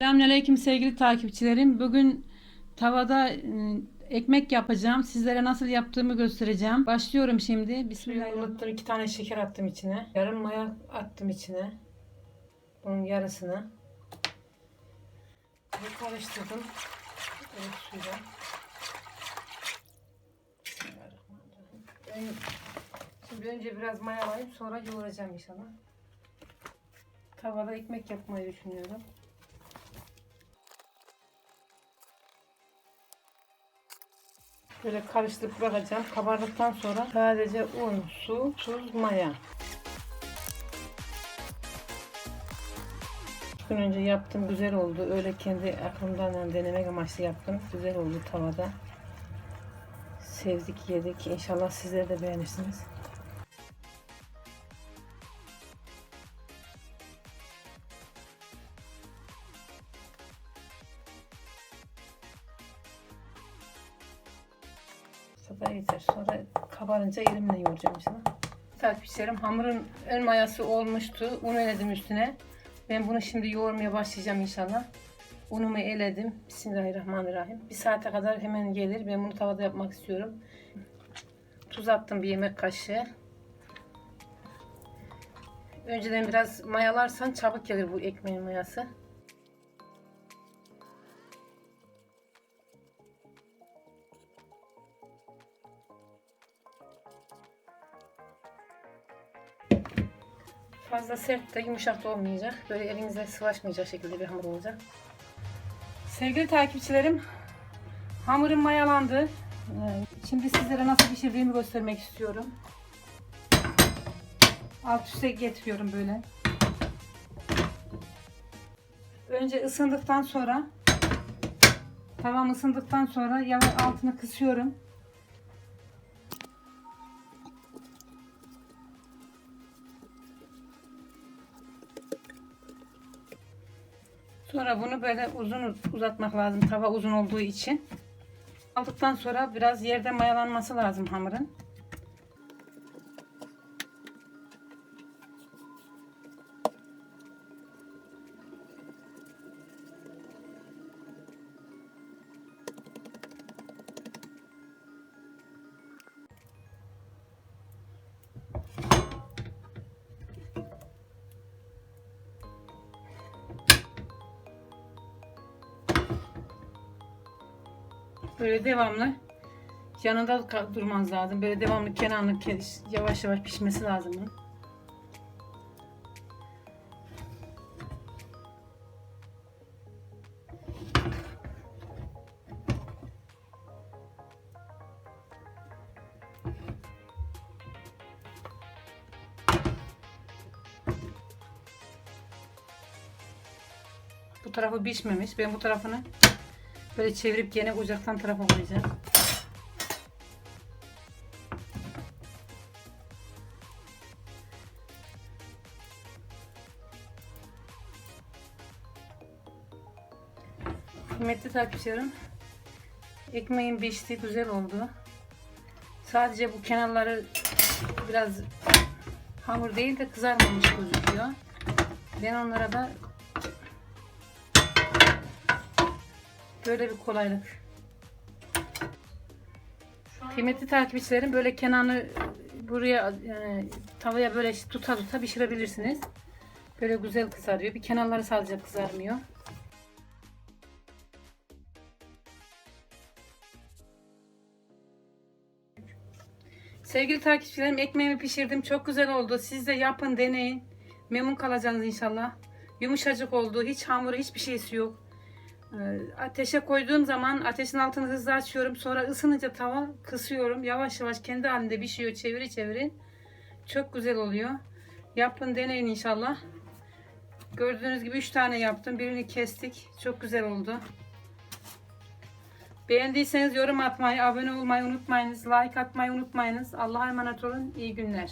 Selamünaleyküm sevgili takipçilerim. Bugün tavada e, ekmek yapacağım. Sizlere nasıl yaptığımı göstereceğim. Başlıyorum şimdi. Bismillahirrahmanirrahim. Unuttum iki tane şeker attım içine. Yarım maya attım içine. Bunun yarısını. Ve karıştırdım. Evet suyla. Ben- Şimdi önce biraz mayalayıp sonra yoğuracağım inşallah. Tavada ekmek yapmayı düşünüyorum. Böyle karıştırıp bırakacağım. Kabardıktan sonra sadece un, su, tuz, maya. Gün önce yaptım. Güzel oldu. Öyle kendi aklımdan yani denemek amaçlı yaptım. Güzel oldu tavada. Sevdik, yedik. İnşallah sizler de beğenirsiniz. Kadar yeter. Sonra kabarınca elimle yoğuracağım inşallah. Takipçilerim hamurun ön mayası olmuştu. Un eledim üstüne. Ben bunu şimdi yoğurmaya başlayacağım inşallah. Unumu eledim. Bismillahirrahmanirrahim. Bir saate kadar hemen gelir. Ben bunu tavada yapmak istiyorum. Tuz attım bir yemek kaşığı. Önceden biraz mayalarsan çabuk gelir bu ekmeğin mayası. Fazla sert de yumuşak da olmayacak. Böyle elinize sıvaşmayacak şekilde bir hamur olacak. Sevgili takipçilerim, hamurum mayalandı. Ee, Şimdi sizlere nasıl pişirdiğimi göstermek istiyorum. Alt üste getiriyorum böyle. Önce ısındıktan sonra tavam ısındıktan sonra yavaş altını kısıyorum. Sonra bunu böyle uzun uzatmak lazım. Tava uzun olduğu için. Aldıktan sonra biraz yerde mayalanması lazım hamurun. Böyle devamlı yanında durmanız lazım. Böyle devamlı kenarlı ke- yavaş yavaş pişmesi lazım bunun. Bu tarafı pişmemiş. Ben bu tarafını Böyle çevirip gene ocaktan tarafa koyacağım. Kıymetli takipçilerim. Ekmeğin pişti, güzel oldu. Sadece bu kenarları biraz hamur değil de kızarmamış gözüküyor. Ben onlara da Böyle bir kolaylık. Kıymetli takipçilerim böyle kenarını buraya e, tavaya böyle tuta tuta pişirebilirsiniz. Böyle güzel kızarıyor. Bir kenarları sadece kızarmıyor. Sevgili takipçilerim ekmeğimi pişirdim. Çok güzel oldu. Siz de yapın deneyin. Memnun kalacaksınız inşallah. Yumuşacık oldu. Hiç hamuru hiçbir şeysi yok. Ee, Ateşe koyduğum zaman ateşin altını hızlı açıyorum. Sonra ısınınca tava kısıyorum. Yavaş yavaş kendi halinde pişiyor. Çeviri çeviri. Çok güzel oluyor. Yapın deneyin inşallah. Gördüğünüz gibi 3 tane yaptım. Birini kestik. Çok güzel oldu. Beğendiyseniz yorum atmayı, abone olmayı unutmayınız. Like atmayı unutmayınız. Allah'a emanet olun. İyi günler.